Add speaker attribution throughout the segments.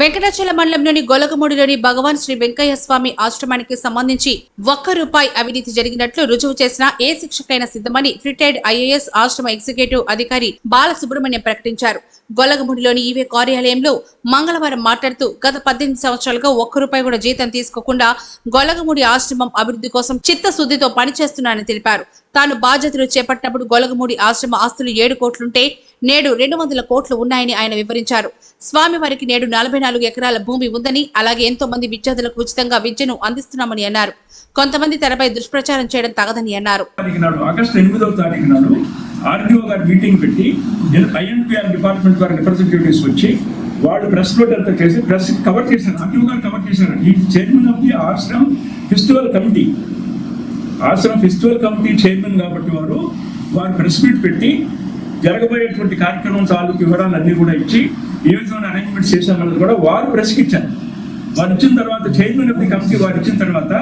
Speaker 1: వెంకటాచల మండలంలోని గొలగమూడిలోని భగవాన్ శ్రీ వెంకయ్య స్వామి ఆశ్రమానికి సంబంధించి ఒక్క రూపాయి అవినీతి జరిగినట్లు రుజువు చేసిన ఏ శిక్షకైనా సిద్ధమని రిటైర్డ్ ఐఏఎస్ ఆశ్రమ ఎగ్జిక్యూటివ్ అధికారి బాలసుబ్రహ్మణ్యం ప్రకటించారు. గొల్లగముడిలోని ఈవే కార్యాలయంలో మంగళవారం మాట్లాడుతూ గత పద్దెనిమిది సంవత్సరాలుగా ఒక్క రూపాయి కూడా జీతం తీసుకోకుండా గొల్లగముడి ఆశ్రమం అభివృద్ధి కోసం చిత్తశుద్ధితో పనిచేస్తున్నానని తెలిపారు. తాను బాధ్యతలు చేపట్టినప్పుడు గొలగమూడి ఆశ్రమ ఆస్తులు ఏడు కోట్లుంటే నేడు రెండు వందల కోట్లు ఉన్నాయని ఆయన వివరించారు. స్వామివారికి నేడు నలభై నాలుగు ఎకరాల భూమి ఉందని అలాగే ఎంతో మంది విద్యార్థులకు ఉచితంగా విద్యను అందిస్తున్నామని అన్నారు. కొంతమంది తెరపై దుష్ప్రచారం చేయడం తగదని అన్నారు.
Speaker 2: ఆగస్టు ఆర్డీఓ గారు మీటింగ్ పెట్టి ఐఎన్పిఆర్ డిపార్ట్మెంట్ వారి రిప్రజెంటేటివ్స్ వచ్చి వాళ్ళు ప్రెస్ నోట్ అంతా చేసి ప్రెస్ కవర్ చేశారు ఆర్డీఓ గారు కవర్ చేశారు. ఈ chairman of the ashram festival committee ashram festival committee chairman కాబట్టి వారు వారు ప్రెస్ మీట్ పెట్టి జరగబోయేటువంటి కార్యక్రమం తాలూకు వివరాలన్నీ కూడా ఇచ్చి ఏ విధమైన అరేంజ్మెంట్స్ చేశామన్నది కూడా వారు ప్రెస్కి ఇచ్చారు. వారు ఇచ్చిన తర్వాత చైర్మన్ ఆఫ్ ది కమిటీ వారు ఇచ్చిన తర్వాత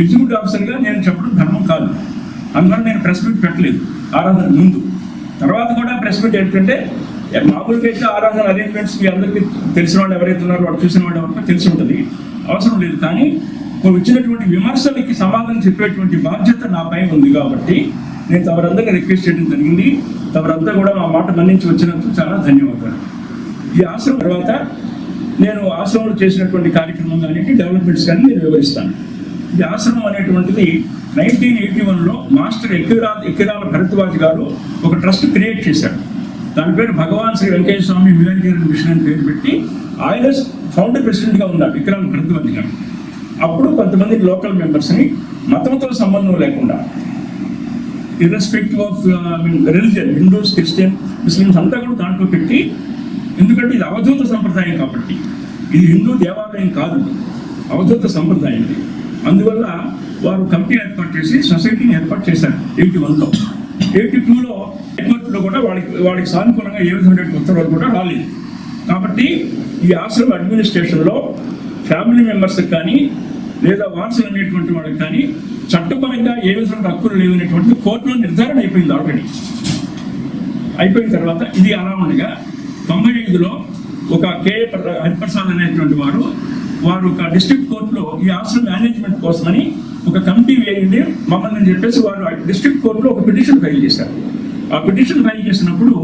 Speaker 2: ఎగ్జిక్యూటివ్ ఆఫీసర్గా నేను చెప్పడం ధర్మం కాదు. అందువల్ల నేను ప్రెస్ మీట్ పెట్టలేదు. ఆరాధన ముందు. తర్వాత కూడా ప్రెస్ మీట్ ఏంటంటే మామూలుగా అయితే ఆరాధన అరేంజ్మెంట్స్ మీ అందరికీ తెలిసిన వాళ్ళు ఎవరైతే ఉన్నారో వాళ్ళు చూసిన వాళ్ళు ఎవరికో తెలిసి ఉంటుంది. అవసరం లేదు. కానీ నువ్వు ఇచ్చినటువంటి విమర్శలకి సమాధానం చెప్పేటువంటి బాధ్యత నా పైన ఉంది కాబట్టి నేను తమరందరినీ రిక్వెస్ట్ చేయడం జరిగింది. తమరంతా కూడా మా మాట మన్నించి వచ్చినందుకు చాలా ధన్యవాదాలు. ఈ ఆశ్రమం తర్వాత నేను ఆశ్రమంలో చేసినటువంటి కార్యక్రమం కానీ డెవలప్మెంట్స్ కానీ నేను వివరిస్తాను. ఈ ఆశ్రమం అనేటువంటిది నైన్టీన్ ఎయిటీ వన్లో మాస్టర్ ఎక్కిరా ఎక్కిరాల భరద్వాజ్ గారు ఒక ట్రస్ట్ క్రియేట్ చేశారు. దాని పేరు భగవాన్ శ్రీ వెంకయ్య స్వామి హ్యూమానిటేరియన్ మిషన్ అని పేరు పెట్టి ఆయన ఫౌండర్ ప్రెసిడెంట్గా ఉన్నారు విక్రామ్ భరద్వాజ్ గారు. అప్పుడు కొంతమంది లోకల్ మెంబర్స్ని మతంతో సంబంధం లేకుండా irrespective of religion Hindus Christians Muslims అంతా కూడా దాంట్లో పెట్టి ఎందుకంటే ఇది అవధూత సంప్రదాయం కాబట్టి. ఇది హిందూ దేవాలయం కాదు అవధూత సంప్రదాయం ఇది. అందువల్ల వారు కమిటీ ఏర్పాటు చేసి సొసైటీని ఏర్పాటు చేశారు. ఎయిటీ వన్లో. ఎయిటీ టూలో హైకోర్టులో కూడా వాళ్ళకి వాళ్ళకి సానుకూలంగా ఏ విధమైన ఉత్తర్వులు కూడా రాలేదు. కాబట్టి ఈ ఆశ్రమ అడ్మినిస్ట్రేషన్లో ఫ్యామిలీ మెంబర్స్కి కానీ లేదా వారసులు అనేటువంటి వాళ్ళకి కానీ చట్టపరంగా ఏ విధమైన హక్కులు లేవనేటువంటి కోర్టులో నిర్ధారణ అయిపోయింది ఆల్రెడీ. అయిపోయిన తర్వాత ఇది అలా ఉండగా తొంభై ఐదులో ఒక కేఏ హరిప్రసాద్ అనేటువంటి వారు వారు ఒక డిస్ట్రిక్ట్ కోర్టులో ఈ ఆశ్రమ మేనేజ్మెంట్ కోసమని ఒక కమిటీ వేయండి మమ్మల్ని చెప్పేసి వారు డిస్ట్రిక్ట్ కోర్టులో ఒక పిటిషన్ ఫైల్ చేశారు. ఆ పిటిషన్ ఫైల్ చేసినప్పుడు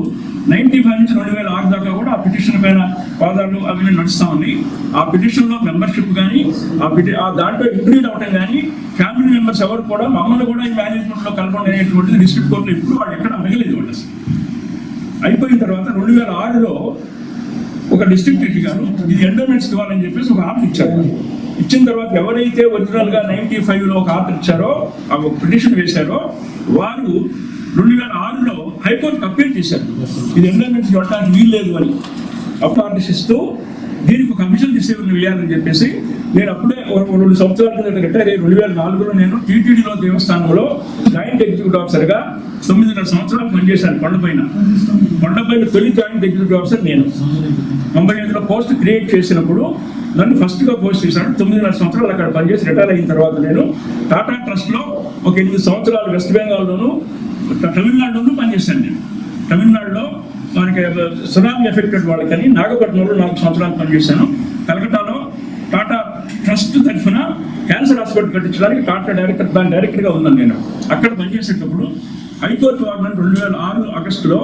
Speaker 2: నైన్టీ ఫైవ్ నుంచి రెండు వేల ఆరు దాకా కూడా ఆ పిటిషన్ పైన వాదాలు అవి నడుస్తూ ఉన్నాయి. ఆ పిటిషన్లో మెంబర్షిప్ కానీ ఆ పిటి ఆ దాంట్లో ఇంక్లూడ్ అవటం కానీ ఫ్యామిలీ మెంబర్స్ ఎవరు కూడా మమ్మల్ని కూడా ఈ మేనేజ్మెంట్లో కలపండి అనేటువంటిది డిస్ట్రిక్ట్ కోర్టులో ఇప్పుడు వాళ్ళు ఎక్కడ అడగలేదు వాళ్ళు అయిపోయిన తర్వాత రెండు వేల ఆరులో ఒక డిస్ట్రిక్ట్ గారు ఇది ఎండోమెంట్స్ ఇవ్వాలని చెప్పేసి ఒక ఆర్డర్ ఇచ్చారు. ఇచ్చిన తర్వాత ఎవరైతే ఒరిజినల్గా నైన్టీ ఫైవ్లో ఒక ఆర్డర్ ఇచ్చారో ఆ ఒక పిటిషన్ వేశారో వారు రెండు వేల ఆరులో హైకోర్టుకి అప్పీల్ చేశారు. ఇది ఎండోమెంట్స్ ఇవ్వడానికి వీలు లేదు అని. అప్పుడు దీనికి ఒక కమిషన్ డిసిషన్ వేయాలని చెప్పేసి నేను అప్పుడే రెండు సంవత్సరాల కింద రిటైర్ అయ్యి రెండు వేల నాలుగులో నేను టీటీడీలో దేవస్థానంలో జాయింట్ ఎగ్జిక్యూటివ్ ఆఫీసర్గా తొమ్మిదిన్నర సంవత్సరాలు పనిచేశాను కొండపైన కొండపైన తొలి జాయింట్ ఎగ్జిక్యూటివ్ ఆఫీసర్ నేను. తొంభై ఐదులో పోస్ట్ క్రియేట్ చేసినప్పుడు నన్ను ఫస్ట్గా పోస్ట్ చేశాను. తొమ్మిదిన్నర సంవత్సరాలు అక్కడ పనిచేసి రిటైర్ అయిన తర్వాత నేను టాటా ట్రస్ట్లో ఒక ఎనిమిది సంవత్సరాలు వెస్ట్ బెంగాల్లోను తమిళనాడులోనూ పనిచేశాను నేను. తమిళనాడులో మనకి సునామీ ఎఫెక్టెడ్ వాళ్ళకని నాగపట్నంలో నాలుగు సంవత్సరాలు పనిచేశాను. కలకటాలో టాటా ట్రస్ట్ తరఫున క్యాన్సర్ హాస్పిటల్ కట్టించడానికి టాటా డైరెక్టర్ దాని డైరెక్టర్గా ఉన్నాను నేను. అక్కడ పనిచేసేటప్పుడు హైకోర్టు వారు రెండు వేల ఆరు ఆగస్టులో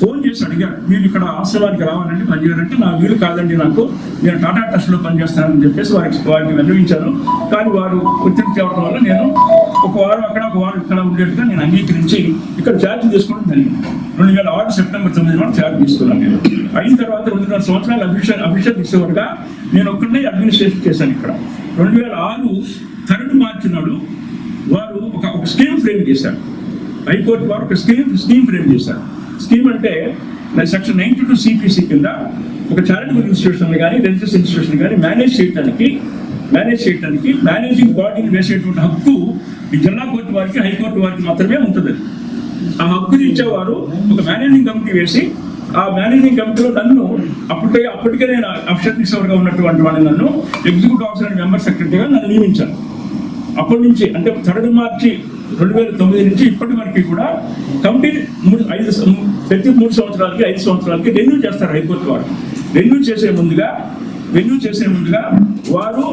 Speaker 2: ఫోన్ చేసి అడిగారు మీరు ఇక్కడ ఆశ్రమానికి రావాలంటే పనిచేయాలంటే నా వీలు కాదండి నాకు. నేను టాటా ట్రస్ట్లో పనిచేస్తానని చెప్పేసి వారికి వారికి విన్నవించాను. కానీ వారు ఒత్తిడి తేవడం వల్ల నేను ఒక వారం అక్కడ ఒక వారం ఇక్కడ ఉండేట్టుగా నేను అంగీకరించి ఇక్కడ ఛార్జ్ తీసుకోవడం జరిగింది. రెండు వేల ఆరు సెప్టెంబర్ తొమ్మిది నాడు ఛార్జ్ తీసుకున్నాను నేను. అయిన తర్వాత రెండున్నర సంవత్సరాలు అభిషేక్ అభిషేక్ ఇచ్చేవారుగా నేను ఒక్కడే అడ్మినిస్ట్రేషన్ చేశాను ఇక్కడ. రెండు వేల ఆరు థర్డ్ మార్చి నాడు వారు ఒక ఒక స్కీమ్ ఫ్రేమ్ చేశారు. హైకోర్టు వారు ఒక స్కీమ్ స్కీమ్ ఫ్రేమ్ చేశారు. స్కీమ్ అంటే సెక్షన్ నైన్టీ టూ సిపిసి కింద ఒక చారిటబుల్ ఇన్స్టిట్యూషన్ కానీ రిలీజియస్ ఇన్స్టిట్యూషన్ కానీ మేనేజ్ చేయడానికి మేనేజ్ చేయడానికి మేనేజింగ్ బాడీని వేసేటువంటి హక్కు ఈ జిల్లా కోర్టు వారికి హైకోర్టు వారికి మాత్రమే ఉంటుంది. ఆ హక్కుని ఇచ్చేవారు ఒక మేనేజింగ్ కమిటీ వేసి ఆ మేనేజింగ్ కమిటీలో నన్ను అప్పటికే అప్పటికే నేను అఫిషియల్ సవర్గా ఉన్నటువంటి వాడిని నన్ను ఎగ్జిక్యూటివ్ ఆఫీసర్ అండ్ మెంబర్ సెక్రటరీగా నన్ను నియమించాను అప్పటి నుంచి అంటే థర్డ్ మార్చి రెండు వేల తొమ్మిది నుంచి ఇప్పటి వరకు కూడా కమిటీ మూడు ఐదు సం- ప్రతి మూడు సంవత్సరాలకి ఐదు సంవత్సరాలకి రెన్యూ చేస్తారు హైకోర్టు వారు. రెన్యూ చేసే ముందుగా రెన్యూ చేసే ముందుగా వారు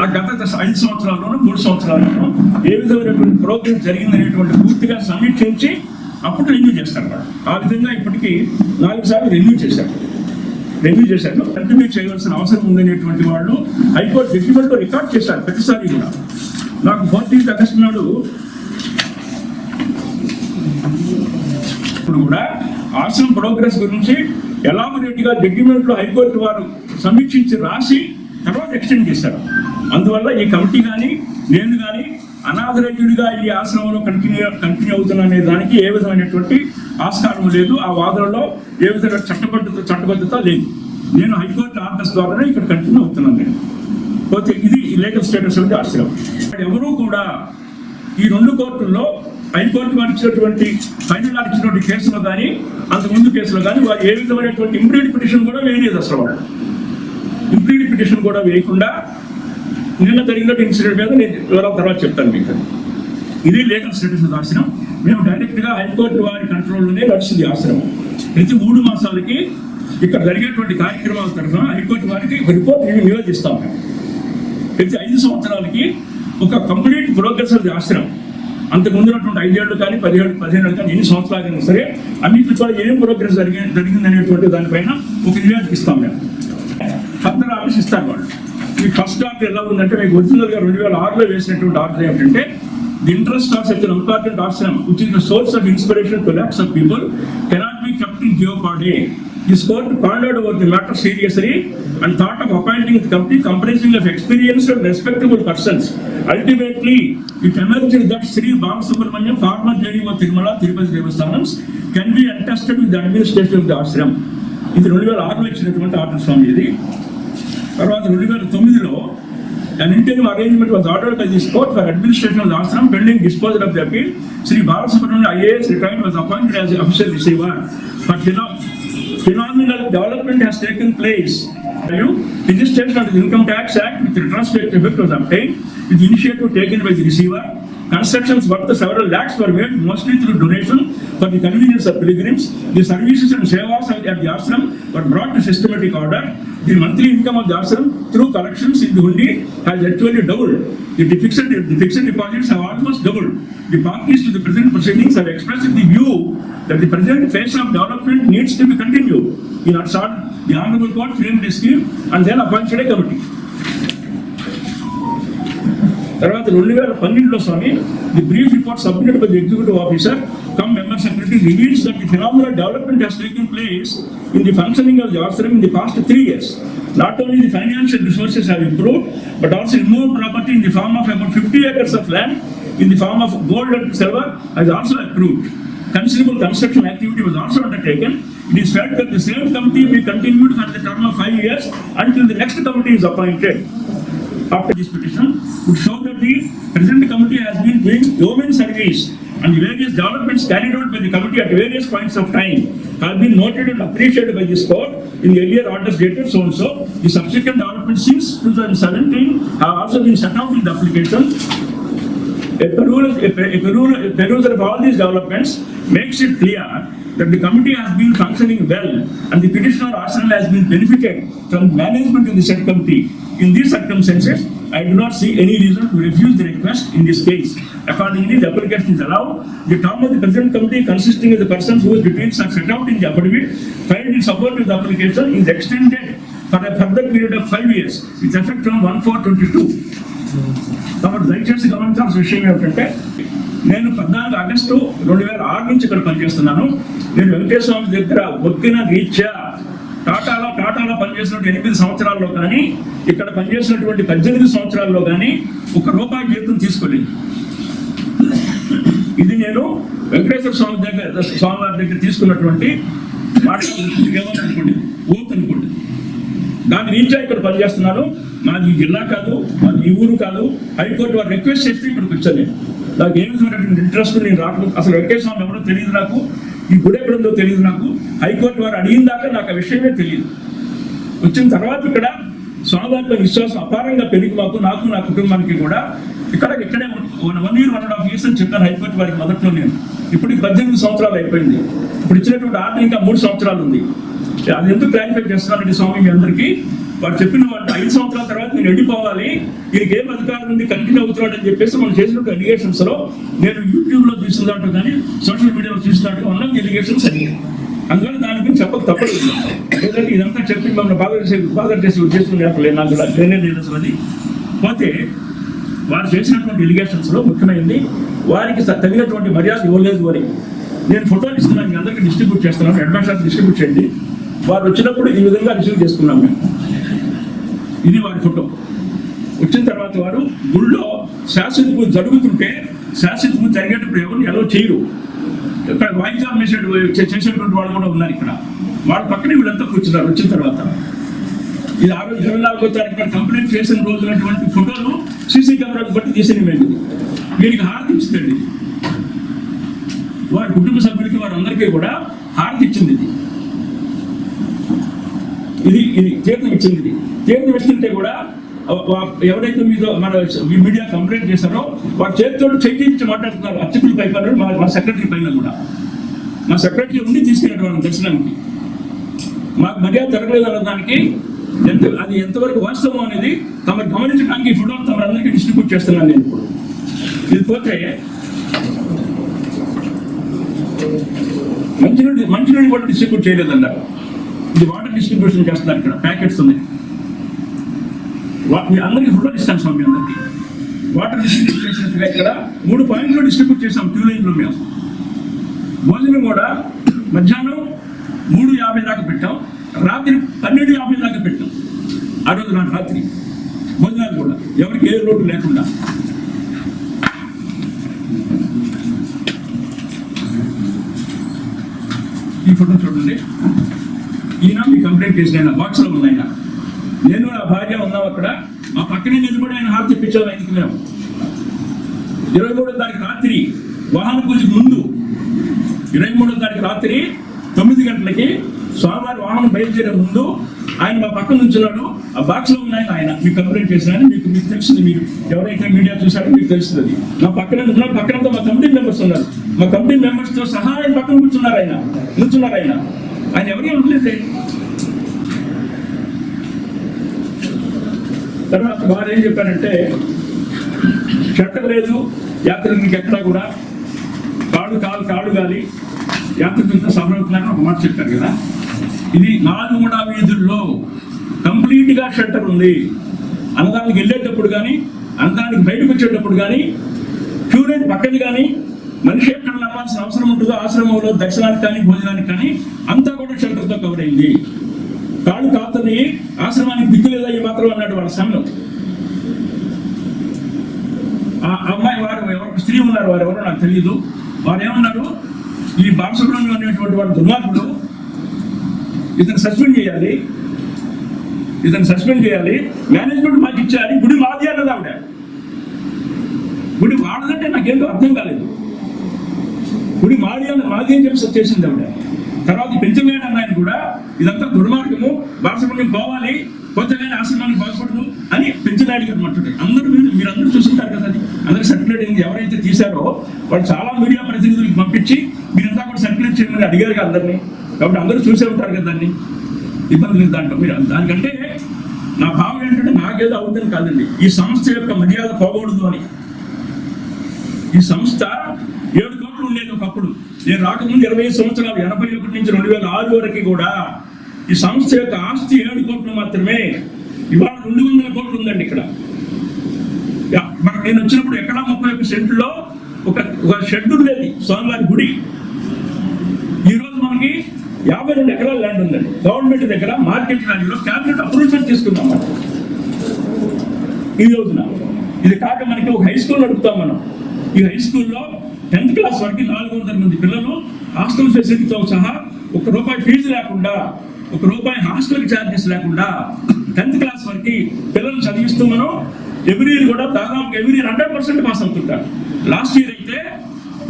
Speaker 2: ఆ గత ఐదు సంవత్సరాల్లోనూ మూడు సంవత్సరాల్లోనూ ఏ విధమైనటువంటి ప్రోగ్రెస్ జరిగిందనేటువంటి పూర్తిగా సమీక్షించి అప్పుడు రెన్యూ చేస్తారు ఆ విధంగా ఇప్పటికీ నాలుగు సార్లు రెన్యూ చేశారు. రెన్యూ చేశారు. కంటిన్యూ చేయవలసిన అవసరం ఉందనేటువంటి వాళ్ళు హైకోర్టు జడ్జిమెంట్లో రికార్డ్ చేశారు ప్రతిసారి కూడా. నాకు ఫోర్టీన్త్ ఆగస్టు నాడు ఇప్పుడు కూడా ఆశ్రమ్ ప్రోగ్రెస్ గురించి ఎలాబొరేట్గా జడ్జిమెంట్లో హైకోర్టు వారు సమీక్షించి రాసి తర్వాత ఎక్స్టెండ్ చేశారు. అందువల్ల ఈ కమిటీ కానీ నేను కానీ అనాథరైజ్డ్గా ఈ ఆశ్రమంలో కంటిన్యూ కంటిన్యూ అవుతున్నా అనే దానికి ఏ విధమైనటువంటి ఆస్కారం లేదు. ఆ వాదనలో ఏ విధమైన చట్టబద్ధత చట్టబద్ధత లేదు. నేను హైకోర్టు ఆర్డర్స్ ద్వారానే ఇక్కడ కంటిన్యూ అవుతున్నాను నేను. పోతే ఇది లీగల్ స్టేటస్ ఉంది ఆశ్రమం ఎవరూ కూడా ఈ రెండు కోర్టుల్లో హైకోర్టు వారు ఇచ్చినటువంటి ఫైనల్ వారు ఇచ్చినటువంటి కేసులో కానీ అంతకుముందు కేసులో కానీ వారు ఏ విధమైనటువంటి ఇంప్లీడ్ పిటిషన్ కూడా వేయలేదు అసలు వాళ్ళు. ఇంప్లీడ్ పిటిషన్ కూడా వేయకుండా నిన్న జరిగినటువంటి ఇన్సిడెంట్ మీద నేను వివరాల తర్వాత చెప్తాను మీకు. ఇది లీగల్ స్టేటస్ ఆశ్రమం. మేము డైరెక్ట్గా హైకోర్టు వారి కంట్రోల్లోనే నడుస్తుంది ఆశ్రమం. ప్రతి మూడు మాసాలకి ఇక్కడ జరిగేటువంటి కార్యక్రమాల తరఫున హైకోర్టు వారికి రిపోర్ట్ మేము నివేదిస్తాం. ప్రతి ఐదు సంవత్సరాలకి ఒక కంప్లీట్ ప్రోగ్రెస్ అది ఆశ్రమం. అంతకు ముందున్నటువంటి ఐదేళ్ళు కానీ పదిహేడు పదిహేను కానీ ఎన్ని సంవత్సరాలైనా సరే అన్నింటి చోట ఏం ప్రోగ్రెస్ జరిగి జరిగింది అనేటువంటి దానిపైన ఒక నివేదిక ఇస్తాం మేము. ఫర్దర్ ఆఫీస్ ఇస్తారు వాళ్ళు. ఈ ఫస్ట్ ఆర్డర్ ఎలా ఉందంటే మీకు ఒరిజినల్గా రెండు వేల ఆరులో వేసినటువంటి ఆర్డర్ ఏమిటంటే the interest of such important ఆశ్రమం which is the source of inspiration to lakhs of people cannot be kept in jeopardy This court pondered over the matter seriously and thought of appointing the committee comprising of experienced and respectable persons. Ultimately, it emerged that Sri Balasubramaniam, former JD of Tirumala, Tirupati Devasthanams, can be entrusted with the administration of the ashram. ఇది రెండు వేల ఆరులో ఇచ్చినటువంటి order స్వామి ఇది తర్వాత రెండు వేల తొమ్మిదిలో an interim arrangement was ordered by this court for administration of the ashram pending disposal of the appeal. Sri Balasubramanian IAS retired was appointed as the official receiver. But phenomenal development has taken place. Value, Registration of the Income Tax Act with retrospective effect was obtained with initiative taken by the receiver. Constructions worth several lakhs were made mostly through donation for the convenience of pilgrims. The services and sevas at the ashram were brought to systematic order. The monthly income of the ashram through collections in the hundi has actually doubled. The fixed, the fixed deposits have almost doubled. The parties to the present proceedings have expressed the view that the present phase of development needs to be continued. In our short, the honorable court framed a scheme and then appointed a committee. తర్వాత రెండు వేల పన్నెండులో Swamy the brief report submitted by the executive officer come member secretary reveals that the phenomenal development has taken place in the functioning of the ashram in the past three years. Not only the financial resources have improved, but also removed property in the form of about 50 acres of land in the form of gold and silver has also improved. Considerable construction activity was also undertaken. It is felt that the same committee will continue for the term of five years until the next committee is appointed after this petition would show that the present committee has been doing yeoman service and various developments carried out by the committee at various points of time have been noted and appreciated by this court in the earlier orders dated so and so. The subsequent developments since 2017 have also been set out in the application a perusal of all these developments makes it clear that the committee has been functioning well and the petitioner Ashram has been benefited from management of the said committee. In these circumstances, I do not see any reason to refuse the request in this case. Accordingly, the application is allowed. The term of the present committee consisting of the persons whose details are set out in the affidavit filed in support of the application is extended for a further period of five years with effect from 1/4/22. కాబట్టి దయచేసి గమనించాల్సిన విషయం ఏమిటంటే నేను పద్నాలుగు August రెండు వేల ఆరు నుంచి ఇక్కడ పనిచేస్తున్నాను. నేను వెంకటేశ్వర స్వామి దగ్గర ఒక్కిన రీత్యా టాటాలో టాటాలో పనిచేసినటువంటి ఎనిమిది సంవత్సరాల్లో కానీ ఇక్కడ పనిచేసినటువంటి పద్దెనిమిది సంవత్సరాల్లో కానీ ఒక రూపాయి జీతం తీసుకోలేదు. ఇది నేను వెంకటేశ్వర స్వామి దగ్గర స్వామి వారి దగ్గర తీసుకున్నటువంటి మాట అనుకోండి ఓత్ అనుకోండి. దాని రీత్యా ఇక్కడ పనిచేస్తున్నాను. నాది ఈ జిల్లా కాదు మాది ఈ ఊరు కాదు. హైకోర్టు వారు రిక్వెస్ట్ చేస్తే ఇక్కడికి వచ్చాను నేను. నాకు ఏ విధమైనటువంటి ఇంట్రెస్ట్ నేను రాకపోతే అసలు వెంకటేశ్వర స్వామి ఎవరో తెలియదు నాకు. ఈ గుడి ఎక్కడుందో తెలియదు నాకు. హైకోర్టు వారు అడిగిన దాకా నాకు ఆ విషయమే తెలియదు. వచ్చిన తర్వాత ఇక్కడ స్వామివారిపై విశ్వాసం అపారంగా పెరిగి మాకు నాకు నా కుటుంబానికి కూడా ఇక్కడ ఇక్కడే one year one and half years అని చెప్పాను హైకోర్టు వారికి మొదట్లో నేను. ఇప్పుడు పద్దెనిమిది సంవత్సరాలు అయిపోయింది. ఇప్పుడు ఇచ్చినటువంటి ఆర్డర్ ఇంకా మూడు సంవత్సరాలు ఉంది. అది ఎందుకు క్లారిఫై చేస్తున్నానండి స్వామి మీ అందరికీ? వాడు చెప్పిన వాడు ఐదు సంవత్సరాల తర్వాత నేను వెళ్ళిపోవాలి దీనికి ఏం అధికారం ఉంది కంటిన్యూ అవుతున్నాడు అని చెప్పేసి మనం చేసినట్టు ఎలిగేషన్స్లో నేను యూట్యూబ్లో చూసిన దాంట్లో కానీ సోషల్ మీడియాలో చూసిన దాంట్లో ఉన్న ఎలిగేషన్స్ అయ్యాయి అందువల్ల దాని గురించి చెప్పక తప్పదు. లేదంటే ఇదంతా చెప్పి మమ్మల్ని బాధ చేసే బాధ చేసి ఉద్దేశం లేదు నాకు ఇలా లేనే లేదు అసలు అది. పోతే వారు చేసినటువంటి ఎలిగేషన్స్లో ముఖ్యమైనది వారికి తగినటువంటి మర్యాద ఇవ్వలేదు అని. నేను ఫోటోలు ఇస్తున్నాను మీ అందరికీ డిస్ట్రిబ్యూట్ చేస్తున్నాను అడ్వాన్స్ డిస్ట్రిబ్యూట్ చేయండి. వారు వచ్చినప్పుడు ఈ విధంగా రిసీవ్ చేసుకున్నాం మేము. ఇది వారి ఫోటో. వచ్చిన తర్వాత వారు గుళ్ళో శాశ్వత పూజ జరుగుతుంటే శాశ్వత పూజ జరిగేటప్పుడు ఎవరు ఎలా చేయరు. ఇక్కడ వాయిద్యాలు వేసే చేసేటువంటి వాళ్ళు కూడా ఉన్నారు ఇక్కడ. వాళ్ళ పక్కనే వీళ్ళంతా కూర్చున్నారు వచ్చిన తర్వాత. ఇది ఆ రోజు ఇరవై నాలుగో తారీఖు కంప్లైంట్ చేసిన రోజునటువంటి ఫోటోలు సీసీ కెమెరాకు బట్టి తీసిన మేము ఇది. వీరికి హారతి ఇచ్చిందండి. వారి కుటుంబ సభ్యులకి వారందరికీ కూడా హారతి ఇచ్చింది ఇది. ఇది తీర్థం ఇచ్చింది ఇది తీర్థం ఇస్తుంటే కూడా ఎవరైతే మీతో మన మీడియా కంప్లైంట్ చేశారో వారి చేతితో చేయి మాట్లాడుతున్నారు. అర్చకుల పైన మా మా సెక్రటరీ పైన కూడా. మా సెక్రటరీ ఉండి తీసుకెళ్ళాడు వాళ్ళని దర్శనానికి. మాకు మర్యాద జరగలేదు అన్నదానికి ఎంత అది ఎంతవరకు వాస్తవం అనేది తమరు గమనించడానికి ఈ ఫోటోలు తమరు అందరికీ డిస్ట్రిబ్యూట్ చేస్తున్నాను నేను ఇప్పుడు. ఇది పోతే మంచినీళ్ళు మంచినీళ్ళు కూడా డిస్ట్రిబ్యూట్ చేయలేదన్నారు. ఇది వాటర్ డిస్ట్రిబ్యూషన్ చేస్తున్నారు ఇక్కడ. ప్యాకెట్స్ ఉన్నాయి. వా- మీ అందరికీ ఫోటోలు ఇస్తాను స్వామి అందరికీ. వాటర్ డిస్ట్రిబ్యూట్ చేసినట్టుగా ఇక్కడ మూడు పాయింట్లు డిస్ట్రిబ్యూట్ చేసాం క్యూ లైన్లో మేము. భోజనం కూడా మధ్యాహ్నం మూడు యాభై దాకా పెట్టాం. రాత్రి పన్నెండు యాభై దాకా పెట్టాం. ఆ రోజు నాటి రాత్రి. భోజనాలు కూడా. ఎవరికి ఏ లోటు లేకుండా. ఈ ఫోటో చూడండి. ఈయన మీ కంప్లైంట్ చేసిన ఆయన బాక్స్లో ఉంది ఆయన. నేను నా భార్య ఉన్నాం అక్కడ. మా పక్కనే నిలబడి ఆయన హారతి ఇప్పించాం ఆయనకి మేము. ఇరవై మూడో తారీఖు రాత్రి వాహన పూజకు ముందు ఇరవై మూడో తారీఖు రాత్రి తొమ్మిది గంటలకి స్వామివారి వాహనం బయలుదేరే ముందు ఆయన మా పక్కన నుంచున్నాడు. ఆ బాక్స్లో ఉన్నాయని ఆయన మీకు కంప్లైంట్ చేసినాయని మీకు మీకు తెలుస్తుంది మీరు ఎవరైతే మీడియా చూసారో మీకు తెలుస్తుంది. మా పక్కన ఉంటున్నారు పక్కనంతా మా కమిటీ మెంబర్స్ ఉన్నారు. మా కమిటీ మెంబర్స్తో సహా ఆయన పక్కన కూర్చున్నారు ఆయన. కూర్చున్నారు ఆయన. ఆయన ఎవరికీ ఉండలేదు తర్వాత వారు ఏం చెప్పారంటే చట్టం లేదు యాత్రికులకి ఎక్కడా కూడా? కాడు కాలు కాడు గాలి యాత్రికులతో సఫలవుతున్నారని ఒక మాట చెప్పారు కదా. ఇది నాలుగుమూడ వీధుల్లో కంప్లీట్గా షట్టర్ ఉంది. అన్నదానికి వెళ్ళేటప్పుడు కానీ అన్నదానికి బయటకు వచ్చేటప్పుడు కానీ క్యూ పక్కది కానీ మనిషి ఎక్కడ నమ్మాల్సిన అవసరం ఉంటుందో ఆశ్రమంలో దక్షిణానికి కానీ భోజనానికి కానీ అంతా కూడా షెల్టర్తో కవర్ అయింది. కాళ్ళు కాతని ఆశ్రమానికి దిక్కులేదా ఈ మాత్రం అన్నాడు వాళ్ళ సమయం ఆ అమ్మాయి వారు ఎవరు? స్త్రీ ఉన్నారు వారు ఎవరో నాకు తెలియదు వారు ఏమన్నారు? ఈ బాలసుబ్రహ్మణ్యం అనేటువంటి వాడు దుర్మార్గుడు ఇతను సస్పెండ్ చేయాలి. ఇతను సస్పెండ్ చేయాలి. మేనేజ్మెంట్ మాకు ఇచ్చేయాలి గుడి మాది అన్నది ఆవిడ. గుడి వాడదంటే నాకేంటో అర్థం కాలేదు. గుడి మాది అని మాది అని చెప్పి చేసింది ఆవిడ. తర్వాత పెంచలేడు అన్న ఆయన కూడా ఇదంతా దుర్మార్గము. బాలసుబ్రహ్మణ్యం పోవాలి కొత్తగానే ఆశ్రమానికి బాగుపడదు అని పెంచనాయుడు గారు మాట్లాడారు. అందరూ మీరు అందరూ చూసుంటారు కదా అది. అందరూ సర్క్యులేట్ అయింది. ఎవరైతే తీశారో వాళ్ళు చాలా మీడియా ప్రతినిధులకు పంపించి మీరంతా కూడా సర్క్యులేట్ చేయమని అడిగారు కదా అందరినీ. కాబట్టి అందరూ చూసే ఉంటారు కదా దాన్ని. ఇబ్బంది లేదు దాంట్లో. మీరు దానికంటే నా భావం ఏంటంటే నాకేదో అవుతుంది కాదండి. ఈ సంస్థ యొక్క మర్యాద పోకూడదు అని. ఈ సంస్థ ఏడు ఉండేది ఒకప్పుడు నేను రాకముందు ఇరవై సంవత్సరాలు ఎనభై ఒకటి నుంచి రెండు వేల ఆరు వరకు కూడా ఈ సంస్థ యొక్క ఆస్తి ఏడు కోట్లు మాత్రమే ఇవాళ రెండు వందల కోట్లు ఉందండి ఇక్కడ. యా, మన నేను వచ్చినప్పుడు ఎక్కడ ముప్పై ఒక సెంట్లో ఒక ఒక షెడ్ ఉండేది స్వామివారి గుడి. ఈరోజు మనకి యాభై రెండు ఎకరాల ల్యాండ్ ఉందండి. గవర్నమెంట్ దగ్గర మార్కెట్ ల్యాండ్లో క్యాబినెట్ అప్రూవల్ తీసుకున్నాం మనం. ఈ రోజున ఇది కాక మనకి ఒక హై స్కూల్ నడుపుతాం మనం. ఈ హై స్కూల్లో టెన్త్ క్లాస్ వరకు నాలుగు వందల మంది పిల్లలు హాస్టల్ ఫెసిలిటీతో సహా ఒక రూపాయి ఫీజు లేకుండా ఒక రూపాయి హాస్టల్ ఛార్జెస్ లేకుండా టెన్త్ క్లాస్ వరకు పిల్లలు చదివిస్తూ మనం ఎవ్రీ ఇయర్ కూడా దాదాపు every year hundred percent pass అవుతుంటారు. లాస్ట్ ఇయర్ అయితే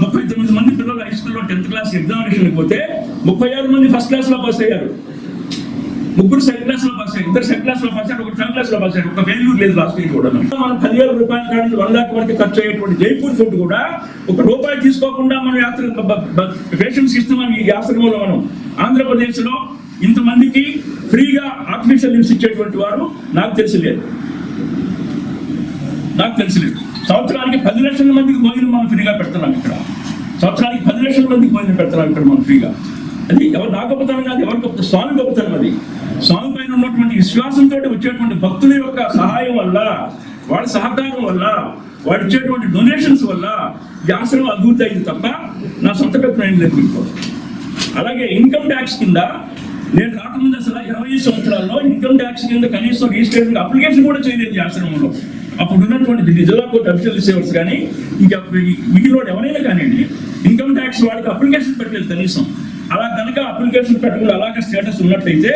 Speaker 2: ముప్పై తొమ్మిది మంది పిల్లలు హై స్కూల్లో టెన్త్ క్లాస్ ఎగ్జామినేషన్ పోతే ముప్పై ఆరు మంది ఫస్ట్ క్లాస్లో పాస్ అయ్యారు. ముగ్గురు సెకండ్ క్లాస్లో పాస్ అయ్యారు ఇద్దరు సెకండ్ క్లాస్లో పాస్ అయ్యారు ఒక థర్డ్ క్లాస్లో పాస్ అయ్యారు ఒక ఫెయిల్యూర్ లేదు లాస్ట్ ఇయర్ కూడా. మనం పదివేల రూపాయల కానీ వన్ లాక్ వరకు ఖర్చు అయ్యేటువంటి జైపూర్ ఫుడ్ కూడా ఒక రూపాయి తీసుకోకుండా మనం యాత్ర పేషెంట్స్ ఇస్తున్నాం ఈ ఆశ్రమంలో మనం. ఆంధ్రప్రదేశ్లో ఇంతమందికి ఫ్రీగా ఆర్టిఫిషియల్ లిమ్స్ ఇచ్చేటువంటి వారు నాకు తెలిసి లేదు నాకు తెలిసి లేదు సంవత్సరానికి పది లక్షల మందికి భోజనం మనం ఫ్రీగా పెడుతున్నాం ఇక్కడ. సంవత్సరానికి పది లక్షల మందికి భోజనం పెడుతున్నాం ఇక్కడ మనం ఫ్రీగా. అది ఎవరు నా గొప్పతనం కాదు ఎవరి గొప్ప స్వామి గొప్పతనం అది. స్వామి పైన ఉన్నటువంటి విశ్వాసంతో వచ్చేటువంటి భక్తుల యొక్క సహాయం వల్ల వాళ్ళ సహకారం వల్ల వాడు ఇచ్చేటువంటి డొనేషన్స్ వల్ల ఈ ఆశ్రమం అభివృద్ధి అయింది తప్ప నా సొంత పెత్తనం ఏం లేదు అలాగే ఇన్కమ్ ట్యాక్స్ కింద నేను రాకముందు అసలు ఇరవై సంవత్సరాల్లో ఇన్కమ్ ట్యాక్స్ కింద కనీసం రిజిస్ట్రేషన్ అప్లికేషన్ కూడా చేయలేదు ఈ ఆశ్రమంలో. అప్పుడు ఉన్నటువంటి జిల్లా కోర్టు అఫీషియల్ రిసీవర్స్ కానీ ఇంకా మిగిలిన ఎవరైనా కానివ్వండి ఇన్కమ్ ట్యాక్స్ వాడికి అప్లికేషన్ పెట్టలేదు కనీసం. అలా కనుక అప్లికేషన్ పెట్టుకుని అలాగే స్టేటస్ ఉన్నట్లయితే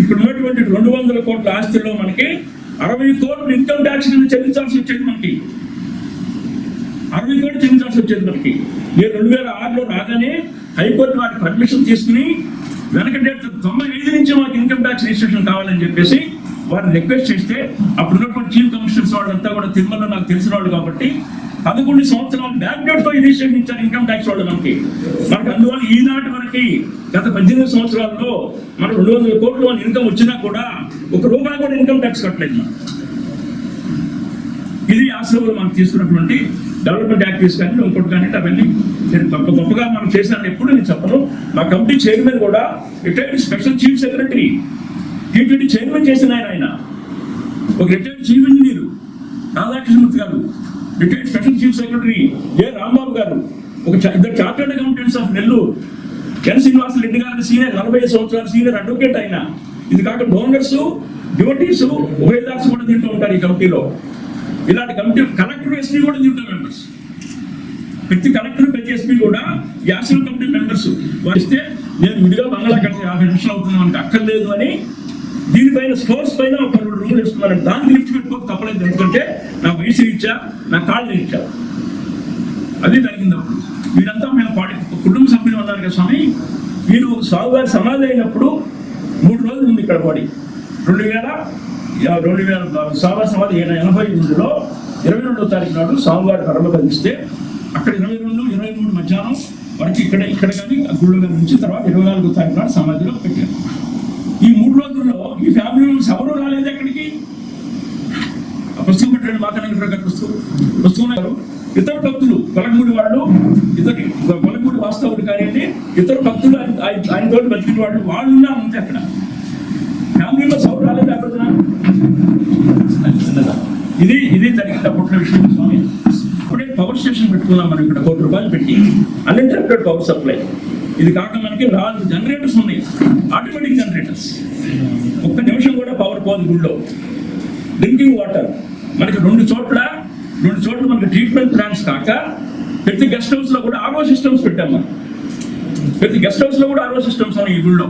Speaker 2: ఇప్పుడు ఉన్నటువంటి రెండు వందల కోట్ల ఆస్తిలో మనకి అరవై కోట్లు ఇన్కమ్ ట్యాక్స్ చెల్లించాల్సి వచ్చేది మనకి. అరవై కోట్లు చెల్లించాల్సి వచ్చేది మనకి. నేను రెండు వేల ఆరులో రాగానే హైకోర్టు వారి పర్మిషన్ తీసుకుని వెనక డేట్ తొంభై ఐదు నుంచి మాకు ఇన్కమ్ ట్యాక్స్ రిజిస్ట్రేషన్ కావాలని చెప్పేసి వారిని రిక్వెస్ట్ చేస్తే అప్పుడు ఉన్నటువంటి చీఫ్ కమిషనర్స్ వాళ్ళంతా కూడా తిరుమల నాకు తెలిసిన వాళ్ళు కాబట్టి పదకొండు సంవత్సరాలు బ్యాక్డేట్తో రిజిస్ట్రేషన్ ఇచ్చారు ఇన్కమ్ ట్యాక్స్ వాళ్ళు మనకి. మనకి అందువల్ల ఈనాటి వరకు గత పద్దెనిమిది సంవత్సరాల్లో మనకు రెండు వందల కోట్లు ఇన్కమ్ వచ్చినా కూడా ఒక రూపాయి కూడా ఇన్కమ్ ట్యాక్స్ కట్టలేదు మనం. ఇది ఆశ్రమంలో మనం తీసుకున్నటువంటి డెవలప్మెంట్ యాక్టివిటీస్ కానీ ఇంకోటి కానీ అవన్నీ నేను గొప్ప గొప్పగా మనం చేశాను ఎప్పుడు నేను చెప్పను. మా కమిటీ చైర్మన్ కూడా retired special chief secretary TTD chairman చేసిన ఆయన ఆయన. ఒక రిటైర్డ్ చీఫ్ ఇంజనీర్ రాధాకృష్ణమూర్తి గారు. Retired special chief secretary A Rambabu గారు. ఒక చా- ఇద్దరు chartered accountants of Nellore N Srinivasa Reddy గారి సీనియర్ నలభై సంవత్సరాల సీనియర్ అడ్వకేట్ ఆయన ఇది కాక డోనర్స్ డ్యూటీస్ ఉభయదార్స్ కూడా తింటూ ఉంటారు ఈ కమిటీలో. ఇలాంటి కమిటీ కలెక్టర్ ఎస్పీ కూడా తింటారు మెంబర్స్ ప్రతి కలెక్టర్ ప్రతి ఎస్పీ కూడా ఈ కమిటీ మెంబర్స్ వారిస్తే నేను విడిగా బంగ్లా కట్టి యాభై నిమిషాలు అవుతున్నాను అక్కర్లేదు అని దీనిపైన స్టోర్స్ పైన ఒక రెండు రూములు వేసుకున్నాను. దానికి లిఫ్ట్ పెట్టుకోక తప్పలేదు. ఎందుకంటే నా వయసు ఇచ్చా నా కాళ్ళు ఇచ్చా. అది జరిగింది అప్పుడు. మీరంతా మేము పాటి కుటుంబ సభ్యులు ఉన్నారు కదా స్వామి మీరు స్వామివారి సమాధి అయినప్పుడు మూడు రోజులు ఉంది ఇక్కడ పాడి. రెండు వేల రెండు వేల స్వామివారి సమాధి ఎన- ఎనభై ఎనిమిదిలో ఇరవై రెండో తారీఖు నాడు స్వామివారి కర్మ కలిగిస్తే అక్కడ ఇరవై రెండు ఇరవై మూడు మధ్యాహ్నం వరకు ఇక్కడ ఇక్కడ కానీ గుళ్ళు నుంచి తర్వాత ఇరవై నాలుగో తారీఖు నాడు సమాధిలో పెట్టారు. ఈ మూడు రోజుల్లో ఈ ఫ్యామిలీ మెంబర్స్ ఎవరు రాలేదు ఎక్కడికి? పుస్తకం పెట్టండి మాకన్నా గారి పుస్తకం పుస్తకం ఇతర భక్తులు కొలగమూడి వాళ్ళు ఇతరు కొలగమూడి వాస్తవుడు కానివ్వండి ఇతర భక్తులు ఆయన తోటి బతికిన వాళ్ళు వాళ్ళు ఉన్నా ఉంటే అక్కడ. ఫ్యామిలీలో ఎవరు రాలేదు అక్కడ ఇది ఇది జరిగింది అప్పట్లో విషయం స్వామి. ఇప్పుడే పవర్ స్టేషన్ పెట్టుకున్నాం మనం ఇక్కడ కోటి రూపాయలు పెట్టి. అన్నింటి పవర్ సప్లై ఇది కాక మనకి నాలుగు జనరేటర్స్ ఉన్నాయి. Automatic generators. ఒక్క నిమిషం కూడా పవర్ పోదు గుళ్ళో. డ్రింకింగ్ వాటర్ మనకి రెండు చోట్ల రెండు చోట్ల మనకి ట్రీట్మెంట్ ప్లాంట్స్ కాక ప్రతి గెస్ట్ హౌస్లో కూడా ఆరో సిస్టమ్స్ పెట్టాం మనం. ప్రతి గెస్ట్ హౌస్లో కూడా ఆరో సిస్టమ్స్ ఉన్నాయి ఈ గుళ్ళో.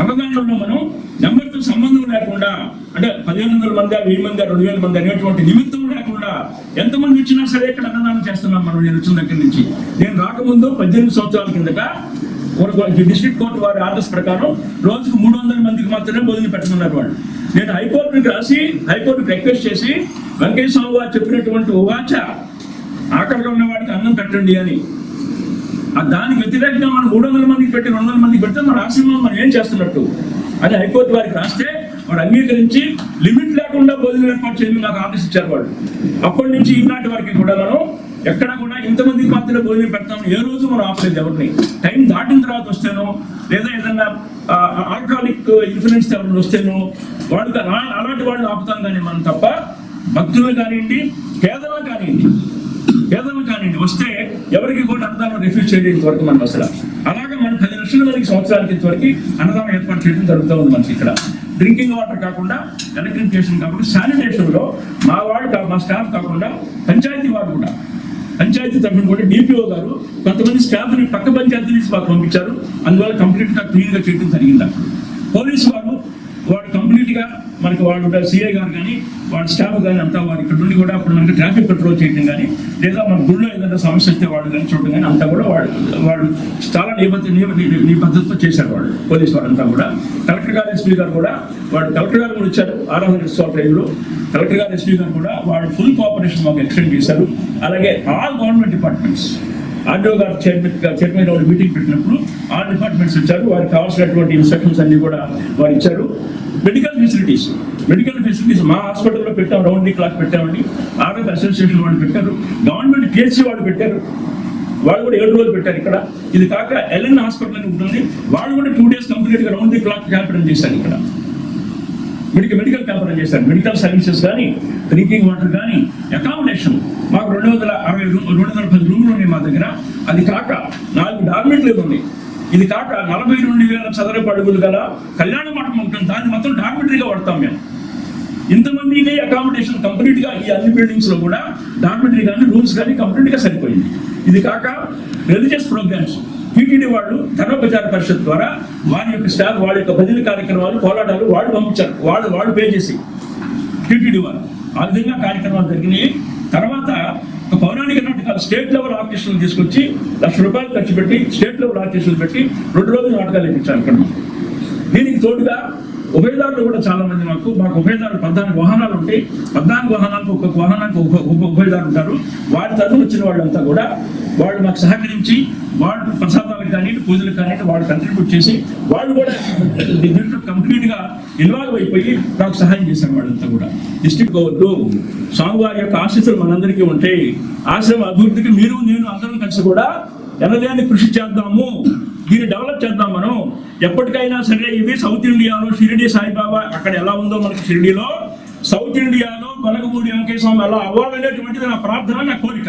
Speaker 2: అన్నదానంలో మనం నెంబర్తో సంబంధం లేకుండా అంటే పదిహేను వందల మంది వెయ్యి మంది రెండు వేల మంది అనేటువంటి నిమిత్తం లేకుండా ఎంతమంది వచ్చినా సరే ఇక్కడ అన్నదానం చేస్తున్నాం మనం నేను వచ్చిన దగ్గర నుంచి. నేను రాకముందు పద్దెనిమిది సంవత్సరాల కిందట డిస్ట్రిక్ట్ కోర్టు వారి ఆర్డర్స్ ప్రకారం రోజుకు మూడు వందల మందికి మాత్రమే భోజనం పెట్టమన్నారు వాళ్ళు. నేను హైకోర్టుకి రాసి హైకోర్టుకి రిక్వెస్ట్ చేసి వెంకయ్య స్వామి వారు చెప్పినటువంటి ఉవాచ ఆకలిగా ఉన్న వాడికి అన్నం పెట్టండి అని దానికి వ్యతిరేకంగా మనం మూడు వందల మందికి పెట్టి రెండు వందల మందికి పెడితే మన ఆశ్రమం మనం ఏం చేస్తున్నట్టు? అని హైకోర్టు వారికి రాస్తే వాడు అంగీకరించి లిమిట్ లేకుండా భోజనం ఏర్పాటు చేయమని నాకు ఆదేశించారు ఇచ్చారు వాళ్ళు అప్పటి నుంచి ఈనాటి వరకు కూడా మనం ఎక్కడ కూడా ఇంతమందికి మాత్రమే భోజనం పెడతాం ఏ రోజు మనం ఆపలేదు ఎవరిని. టైం దాటిన తర్వాత వస్తేనో లేదా ఏదన్నా ఆల్కహాలిక్ ఇన్ఫ్లుయెన్స్ ఎవరైనా వస్తేనో వాళ్ళు అలాంటి వాళ్ళు ఆపుతాం కానీ మనం తప్ప భక్తులు కానివ్వండి పేదలు కానివ్వండి పేదలు కానివ్వండి వస్తే ఎవరికి కూడా అన్నదానం రిఫ్యూజ్ చేయడం ఇంతవరకు మనం అసలు. అలాగే మనం పది లక్షల మందికి సంవత్సరాలకి ఇంతవరకు అన్నదానం ఏర్పాటు చేయడం జరుగుతూ ఉంది మనకి ఇక్కడ. డ్రింకింగ్ వాటర్ కాకుండా ఎలక్ట్రిఫికేషన్ కాకుండా శానిటేషన్లో మా వాళ్ళు మా స్టాఫ్ కాకుండా పంచాయతీ వారు కూడా. పంచాయతీ తరఫున కూడా డిపిఓ గారు కొంతమంది స్టాఫ్ని పక్క పంచాయతీ నుంచి మాకు పంపించారు. అందువల్ల కంప్లీట్గా క్లీన్గా చేయడం జరిగింది అక్కడ పోలీసు వారు వాడు కంప్లీట్గా మనకి వాళ్ళు సిఐ గారు కానీ వాడి స్టాఫ్ కానీ అంతా వారు ఇక్కడ నుండి కూడా అప్పుడు మనకి ట్రాఫిక్ కంట్రోల్ చేయడం కానీ లేదా మన గుళ్ళో ఏదైనా సమస్య వస్తే వాడు కానీ చూడడం కానీ అంతా కూడా వాళ్ళు వాళ్ళు చాలా నిబద్ధ నియ- ని- నిబద్ధతతో చేశారు వాళ్ళు పోలీస్ వాడంతా కూడా. కలెక్టర్ గారు ఎస్పీ గారు కూడా వాడు కలెక్టర్ గారు కూడా వచ్చారు ఆరాధన ఉత్సవ టైంలో. కలెక్టర్ గారు ఎస్పీ గారు కూడా వాడు ఫుల్ కోఆపరేషన్ మాకు ఎక్స్టెండ్ చేశారు. అలాగే ఆల్ గవర్నమెంట్ డిపార్ట్మెంట్స్ ఆర్డీఓ గారు చైర్మన్ చైర్మన్ వాళ్ళు మీటింగ్ పెట్టినప్పుడు ఆ డిపార్ట్మెంట్స్ ఇచ్చారు వారికి కావాల్సినటువంటి ఇన్స్ట్రక్షన్స్ అన్ని కూడా వారు ఇచ్చారు. మెడికల్ ఫెసిలిటీస్ మెడికల్ ఫెసిలిటీస్ మా హాస్పిటల్లో పెట్టాం రౌండ్ ది క్లాక్ పెట్టామండి. ఆరోగ్య అసోసియేషన్ వాళ్ళు పెట్టారు. గవర్నమెంట్ పిహెచ్సి వాళ్ళు పెట్టారు. వాళ్ళు కూడా ఏడు రోజులు పెట్టారు ఇక్కడ. ఇది కాక ఎల్ఎన్ హాస్పిటల్ అని ఉంటుంది. వాళ్ళు కూడా టూ డేస్ కంప్లీట్గా రౌండ్ ది క్లాక్ క్యాంపెయిన్ చేశారు ఇక్కడ. మెడికల్ మెడికల్ క్యాంపెయిన్ చేశారు. మెడికల్ సర్వీసెస్ కానీ డ్రింకింగ్ వాటర్ కానీ అకామిడేషన్ మాకు రెండు వందల అరవై రూ- రెండు వందల పది రూములు ఉన్నాయి మా దగ్గర. అది కాక నాలుగు డార్మెంట్లు ఉన్నాయి. ఇది కాక నలభై రెండు వేల చదరపు అడుగులు గల కళ్యాణ మండపం ఉంటుంది. దాన్ని మొత్తం డార్మెంటరీగా వాడతాం మేము. ఇంతమందికి అకామిడేషన్ కంప్లీట్గా ఈ అన్ని బిల్డింగ్స్లో కూడా డార్మెంటరీ కానీ రూమ్స్ కానీ కంప్లీట్గా సరిపోయింది. ఇది కాక రిలీజియస్ ప్రోగ్రామ్స్ టీటీడీ వాళ్ళు ధర్మప్రచార పరిషత్ ద్వారా వారి యొక్క స్టాఫ్ వాళ్ళ యొక్క భజన కార్యక్రమాలు కోలాటాలు వాళ్ళు పంపించారు. వాళ్ళు వాళ్ళు పే చేసి టీటీడీ వాళ్ళు. ఆ విధంగా కార్యక్రమాలు జరిగినాయి. తర్వాత ఒక పౌరాణిక నాటకాలు స్టేట్ లెవెల్ ఆర్టిస్టులు తీసుకొచ్చి లక్ష రూపాయలు ఖర్చు పెట్టి స్టేట్ లెవెల్ ఆర్టిస్టులు పెట్టి రెండు రోజులు నాటకాలు ఇప్పించారు దీనికి తోడుగా ఉభయదారులు కూడా చాలా మంది మాకు మాకు ఉభయదారులు పద్నాలుగు వాహనాలు ఉంటాయి. పద్నాలుగు వాహనాలకు ఒక్కొక్క వాహనానికి ఒక ఒక ఉంటారు. వారి తరఫున వచ్చిన వాళ్ళంతా కూడా వాళ్ళు మాకు సహకరించి వాళ్ళు ప్రసాదాలకు కానీ పూజలకు కానీ వాళ్ళు కంట్రిబ్యూట్ చేసి వాళ్ళు కూడా దీంట్లో కంప్లీట్గా ఇన్వాల్వ్ అయిపోయి నాకు సహాయం చేశారు వాళ్ళంతా కూడా. డిస్ట్రిక్ట్ గవర్నూ స్వామివారి యొక్క ఆశీస్సులు మనందరికీ ఉంటే ఆశ్రమ అభివృద్ధికి మీరు నేను అందరం కలిసి కూడా ఎనలేని కృషి చేద్దాము. దీన్ని డెవలప్ చేద్దాం మనం. ఎప్పటికైనా సరే ఇది సౌత్ ఇండియాలో షిరిడి సాయిబాబా అక్కడ ఎలా ఉందో మనకి షిరిడిలో సౌత్ ఇండియాలో గొలగమూడి వెంకయ్య స్వామి ఎలా అవ్వాలనేటువంటిది నా ప్రార్థన నా కోరిక.